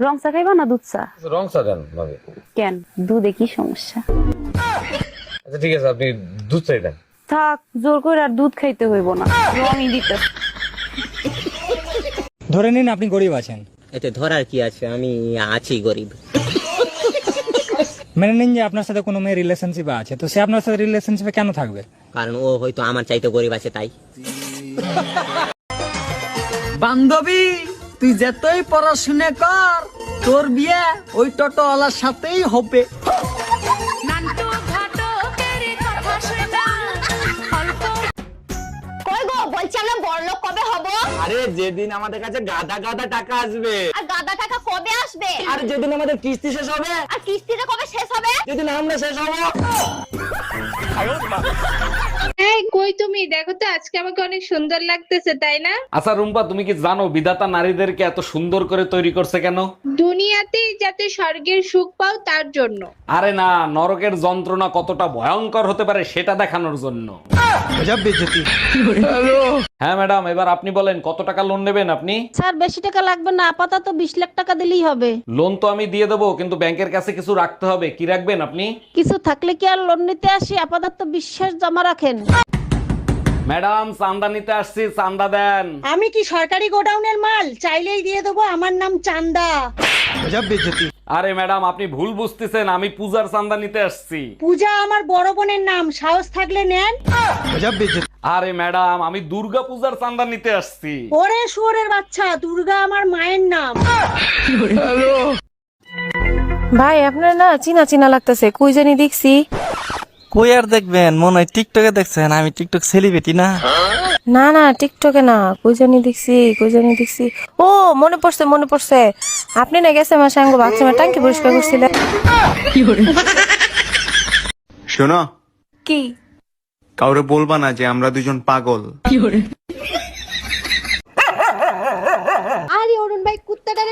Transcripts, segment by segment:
রং চা খাইবা না দুধ চা? রং চা দেন ভাবি। কেন? দুধে কি সমস্যা? আচ্ছা ঠিক আছে আপনি দুধ চাই দেন। থাক জোর করে আর দুধ খাইতে হইব না। রঙই দিতে। ধরে নিন আপনি গরিব আছেন। এতে ধরার কি আছে? আমি আছি গরিব। মেনে নিন যে আপনার সাথে কোনো মেয়ে রিলেশনশিপে আছে। তো সে আপনার সাথে রিলেশনশিপে কেন থাকবে? কারণ ও হয়তো আমার চাইতে গরিব আছে তাই। বান্ধবী! তুই যতই পড়াশুনে কর তোর বিয়ে ওই টোটোওয়ালার সাথেই হবে। কই গো বলছি আমরা বড়লোক কবে হব? আরে যেদিন আমাদের কাছে গাদা গাদা টাকা আসবে। আর গাদা টাকা কবে আসবে? আর যেদিন আমাদের কিস্তি শেষ হবে আর কিস্তিটা কবে শেষ হবে? যেদিন আমরা শেষ হব। এই কই তুমি? দেখো তো আজকে আমাকে অনেক সুন্দর লাগতেছে তাই না? আচ্ছা রুম্পা তুমি কি জানো বিধাতা নারীদেরকে এত সুন্দর করে তৈরি করছে কেন? দুনিয়াতেই যাতে স্বর্গের সুখ পাও তার জন্য। আরে না নরকের যন্ত্রণা কতটা ভয়ঙ্কর হতে পারে সেটা দেখানোর জন্য। হ্যাঁ ম্যাডাম এবার আপনি বলেন কত টাকা লোন নেবেন আপনি? স্যার বেশি টাকা লাগবে না আপাতত বিশ লাখ টাকা দিলেই হবে। লোন তো আমি দিয়ে দেবো কিন্তু ব্যাংকের কাছে কিছু রাখতে হবে কি রাখবেন আপনি? কিছু থাকলে কি আর লোন নিতে আসি? আপাতত বিশ্বাস জমা রাখেন। ম্যাডাম চান্দা নিতে আসছি চান্দা দেন। আমি কি সরকারি গোডাউনের মাল? চাইলেই দিয়ে দেবো আমার নাম চান্দা। আরে ম্যাডাম আপনি ভুল বুঝতেছেন আমি পূজার চান্দা নিতে আসছি। পূজা আমার বড় বোনের নাম সাহস থাকলে নেন। আরে ম্যাডাম আমি দুর্গা পূজার চান্দা নিতে আসছি। ওরে শুয়োরের বাচ্চা দুর্গা আমার মায়ের নাম। ভাই আপনার না চিনা চিনা লাগতেছে কই জানি দেখছি। কই আর দেখবেন? মনে হয় টিকটকে দেখছেন আমি টিকটক সেলিব্রিটি না। না না টিকটকে না কই জানি দেখছি কই জানি দেখছি। ও মনে পড়ছে মনে পড়ছে। আপনি না গেছে আমার বাচ্চা বাথরুমে টাঙ্কি পরিষ্কার করছিলেন। শোনো কি? কাউরে বলবা না যে আমরা দুজন পাগল আরে অরুণ ভাই কুত্তাটারে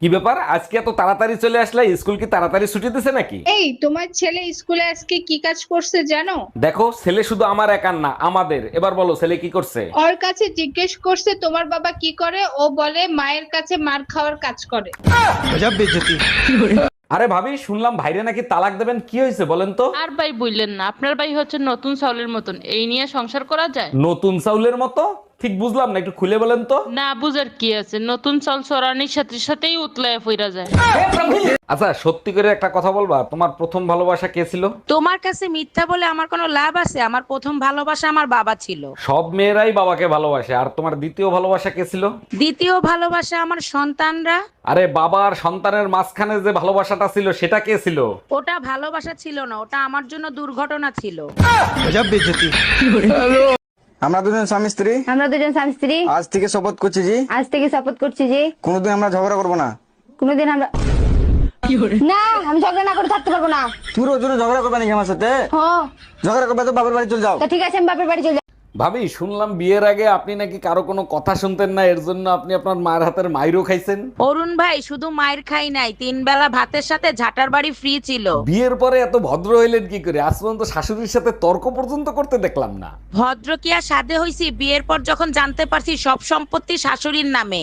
কি ব্যাপার? আজকে এত তাড়াতাড়ি চলে আসলে? স্কুল কি তাড়াতাড়ি ছুটি দিছে নাকি? এই তোমার ছেলে স্কুলে আজকে কি কাজ করছে জানো? দেখো ছেলে শুধু আমার একার না আমাদের। এবার বলো ছেলে কি করছে? ওর কাছে জিজ্ঞেস করছে তোমার বাবা কি করে? ও বলে মায়ের কাছে মার খাওয়ার কাজ করে। আরে ভাবি শুনলাম ভাইরে নাকি তালাক দেবেন। কি হয়েছে বলেন তো? আর ভাই বললেন না আপনার ভাই হচ্ছে নতুন চাউলের মতন। এই নিয়ে সংসার করা যায়? নতুন চাউলের মতো? ঠিক বুঝলাম না একটু খুলে বলেন তো। না বুঝার কি আছে? নতুন চাল চড়ানির সাথে সাথেই উতলায় ফিরা যায়। আচ্ছা সত্যি করে একটা কথা বলবা তোমার প্রথম ভালোবাসা কে ছিল? তোমার কাছে মিথ্যা বলে আমার কোনো লাভ আছে? আমার প্রথম ভালোবাসা আমার বাবা ছিল। সব মেয়েরাই বাবাকে ভালোবাসে আর তোমার দ্বিতীয় ভালোবাসা কে ছিল? দ্বিতীয় ভালোবাসা আমার সন্তানরা। আরে বাবা আর সন্তানের মাঝখানে যে ভালোবাসাটা ছিল সেটা কে ছিল? ওটা ভালোবাসা ছিল না ওটা আমার জন্য দুর্ঘটনা ছিল। আমরা দুজন স্বামী স্ত্রী? আমরা দুজন স্বামী স্ত্রী। আজ থেকে শপথ করছি জি। আজ থেকে শপথ করছি জি। কোনোদিন আমরা ঝগড়া করব না। কোনোদিন আমরা না আমি ঝগড়া না করে থাকতে পারব না। তুই রোজ রোজ ঝগড়া করবে নাকি আমার সাথে? হ্যাঁ ঝগড়া করবে তো বাবার বাড়ি চলে যাও। ঠিক আছে আমি বাপের বাড়ি চলে যাব। ভাবি শুনলাম বিয়ের আগে আপনি নাকি কারও কোনো কথা শুনতেন না এর জন্য আপনি আপনার মায়ের হাতের মাইরও খাইছেন। অরুণ ভাই শুধু মায়ের খাই নাই তিন বেলা ভাতের সাথে ঝাটার বাড়ি ফ্রি ছিল। বিয়ের পরে এত ভদ্র হইলেন কি করে? আজ পর্যন্ত শাশুড়ির সাথে তর্ক পর্যন্ত করতে দেখলাম না। ভদ্র কি আর সাধে হইছি? বিয়ের পর যখন জানতে পারছি সব সম্পত্তি শাশুড়ির নামে।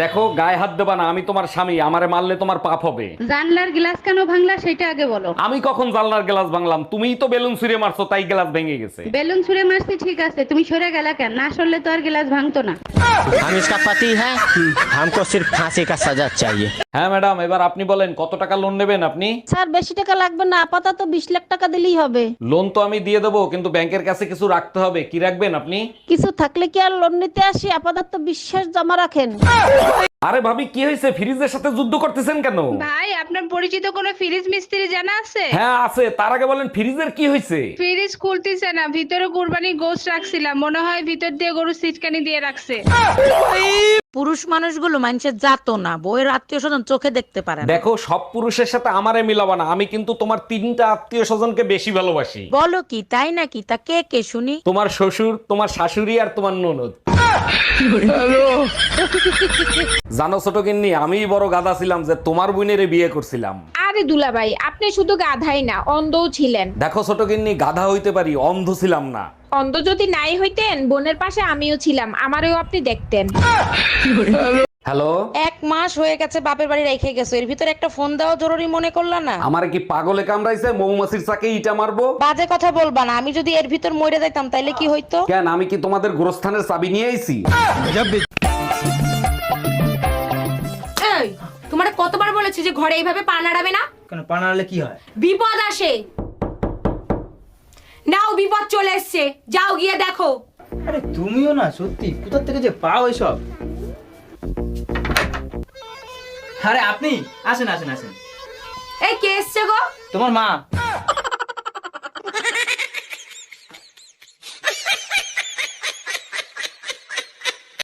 দেখো গায়ে হাত দেবা না আমি তোমার স্বামী আমারে মারলে তোমার পাপ হবে জানলার গ্লাস কেন ভাঙলা সেটা আগে বলো আমি কখন জানলার গ্লাস ভাঙলাম তুমিই তো বেলুন ছুঁড়ে মারছো তাই গ্লাস ভেঙে গেছে বেলুন ছুঁড়ে মারছি ঠিক আছে তুমি সরে গেলা কেন না সরলে তো আর গ্লাস ভাঙতো না हम इसका पति है हमको सिर्फ फांसी का सजा चाहिए হ্যাঁ ম্যাডাম এবার আপনি বলেন কত টাকা লোন নেবেন আপনি স্যার বেশি টাকা লাগবে না আপাতত বিশ লাখ টাকা দিলেই হবে লোন তো আমি দিয়ে দেবো কিন্তু ব্যাংকের কাছে কিছু রাখতে হবে কি রাখবেন আপনি কিছু থাকলে কি আর লোন নিতে আসি আপাতত বিশ্বাস জমা রাখেন আরে ভাবি কি হয়েছে? ফ্রিজের সাথে যুদ্ধ করতেছেন কেন? ভাই আপনার পরিচিত কোনো ফ্রিজ মিস্ত্রি জানা আছে? হ্যাঁ আছে। তার আগে বলেন ফ্রিজের কি হয়েছে? ফ্রিজ খুলতেছে না ভিতরে কুরবানি গোস রাখছিলাম। মনে হয় ভিতর দিয়ে গরু সিটকানি দিয়ে রাখছে। পুরুষ মানুষগুলো মানুষের জাতো না বইয়ের আত্মীয় স্বজন চোখে দেখতে পারে না। দেখো সব পুরুষের সাথে আমারে মিলাবা না। আমি কিন্তু তোমার তিনটা আত্মীয় স্বজনকে বেশি ভালোবাসি। বলো কি তাই নাকি? তা কে কে শুনি? তোমার শ্বশুর তোমার শাশুড়ি আর তোমার ননদ। জানো ছোট গিন্নি আমি বড় গাদা ছিলাম যে তোমার বোনেরে বিয়ে করছিলাম। আরে দুলাভাই আপনি শুধু গাধাই না অন্ধও ছিলেন। দেখো ছোট গিন্নি গাধা হইতে পারি অন্ধ ছিলাম না। অন্ধ যদি নাই হইতেন বোনের পাশে আমিও ছিলাম আমারও আপনি দেখতেন। হ্যালো? এক মাস হয়ে গেছে বাপের বাড়ি রেখে গেছো। এর ভিতরে একটা ফোন দেওয়া জরুরি মনে করলা না? আমার কি পাগলে কামড়াইছে? মৌমাছির চাকে ইটা মারবো? বাজে কথা বলবা না। আমি যদি এর ভিতর মরে যাইতাম তাইলে কি হইতো? কেন? আমি কি তোমাদের গোরস্থানের চাবি নিয়ে আইছি? এই তোমার কতবার বলেছি যে ঘরে এইভাবে পা নাড়াবে না? কেন পানালে কি হয়? বিপদ আসে। নাও বিপদ চলে এসছে। যাও গিয়ে দেখো। আরে তুমিও না সত্যি। কোথা থেকে যে পাও এসব? আরে আপনি আসেন আসেন আসেন। এই কে এসছে গো? তোমার মা।